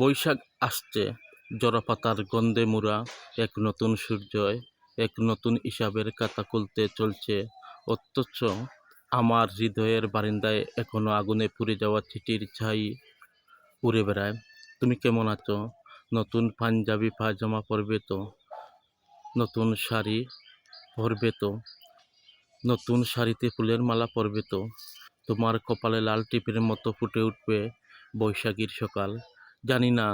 বৈশাখ আসছে। জড়াপাতার গন্ধে মোড়া এক নতুন সূর্যয় এক নতুন হিসাবের খাতা খুলতে চলছে। অথচ আমার হৃদয়ের বারিন্দায় এখনও আগুনে পুড়ে যাওয়া চিঠির ছাই উড়ে বেড়ায়। তুমি কেমন আছো? নতুন পাঞ্জাবি পায়জামা পরবে তো? নতুন শাড়ি পরবে তো? নতুন শাড়িতে ফুলের মালা পরবে তো? তোমার কপালে লাল টিপের মতো ফুটে উঠবে বৈশাখীর সকাল। জানি না,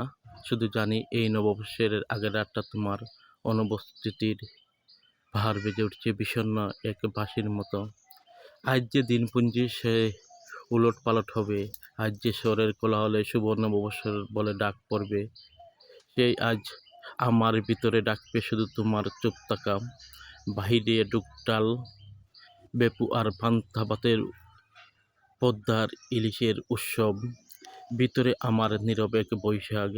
শুধু জানি এই নববর্ষের আগের রাতটা তোমার অনুপস্থিতির ভার বেজে উঠছে বিষণ্ণ এক বাঁশির মতো। আজ যে দিনপুঞ্জি সে উলট পালট হবে, আজ যে স্বরের কোলাহলে শুভ নববর্ষের বলে ডাক পড়বে সেই আজ আমার ভিতরে ডাকবে শুধু তোমার চুপ থাকা। বাহিরে ডুকটাল বেপু আর পান্তা ভাতের পদ্মার ইলিশের উৎসব ভিতরে আমার নীরব এক বৈশাখ,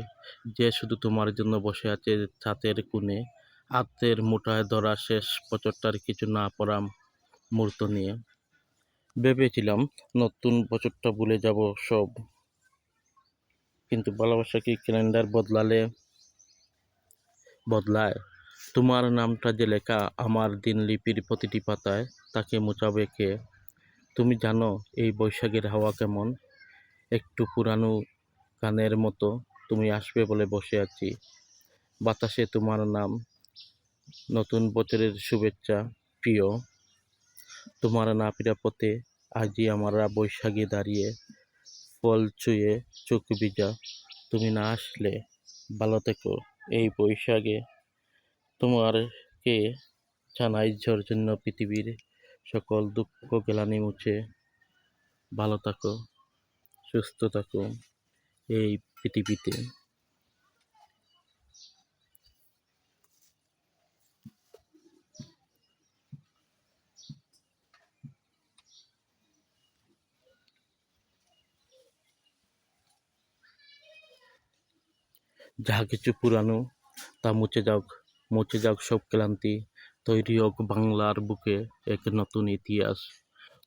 যে শুধু তোমার জন্য বসে আছে ছাতের কোণে। হাতের মুঠায় ধরা শেষ বছরটার কিছু না পড়া মুহূর্ত নিয়ে। ভেবেছিলাম নতুন বছরটা ভুলে যাব সব। কিন্তু ভালোবাসা কি ক্যালেন্ডার বদলালে? বদলায়। তোমার নামটা যে লেখা আমার দিনলিপির প্রতিটি পাতায়, তাকে মোচাবে কে? তুমি জানো এই বৈশাখের হাওয়া কেমন? একটু পুরানো গানের মতো তুমি আসবে বলে বসে আছি। বাতাসে তোমার নাম। নতুন বছরের শুভেচ্ছা, প্রিয়। তোমার না ফিরা পথে আজই আমরা বৈশাখী দাঁড়িয়ে ফল ছুঁয়ে চোখ ভিজা। তুমি না আসলে ভালো থেকো এই বৈশাখে। তোমারকে জানাই জন্য পৃথিবীর সকল দুঃখ, গেলানি মুছে। ভালো থাকো। সুস্থ থাকো এই পৃথিবীতে। যাহা কিছু পুরানো তা মুছে যাক মুছে যাক সব ক্লান্তি। তৈরি হোক বাংলার বুকে এক নতুন ইতিহাস।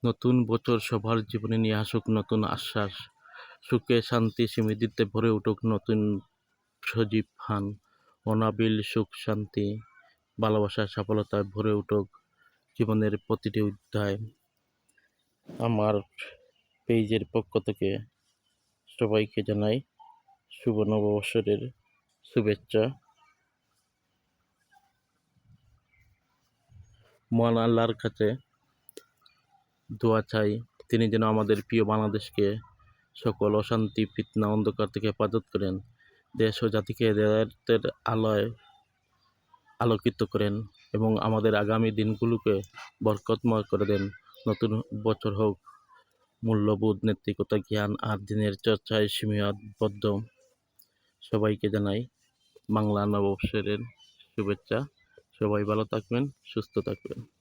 নতুন বছর সবার জীবনে নিয়ে আসুক নতুন আশ্বাস। সুখে, শান্তি, সমৃদ্ধিতে ভরে উঠুক নতুন সজীব ফান। অনাবিল সুখ, শান্তি ভালোবাসার সফলতায় ভরে উঠুক জীবনের প্রতিটি অধ্যায়। আমার পেজের পক্ষ থেকে সবাইকে জানাই শুভ নববর্ষের শুভেচ্ছা। মহান আল্লাহর কাছে দোয়া চাই। তিনি যেন আমাদের প্রিয় বাংলাদেশকে সকল অশান্তি, ফিতনা, অন্ধকার থেকে হেফাজত করেন। দেশ ও জাতিকে হেদায়তের আলোয় আলোকিত করেন এবং আমাদের আগামী দিনগুলোকে বরকতময় করে দেন। নতুন বছর হোক, মূল্যবোধ, নৈতিকতা, জ্ঞান আর দিনের চর্চায় সীমাবদ্ধ। সবাইকে জানাই বাংলা নববর্ষের শুভেচ্ছা। সবাই ভালো থাকবেন, সুস্থ থাকবেন।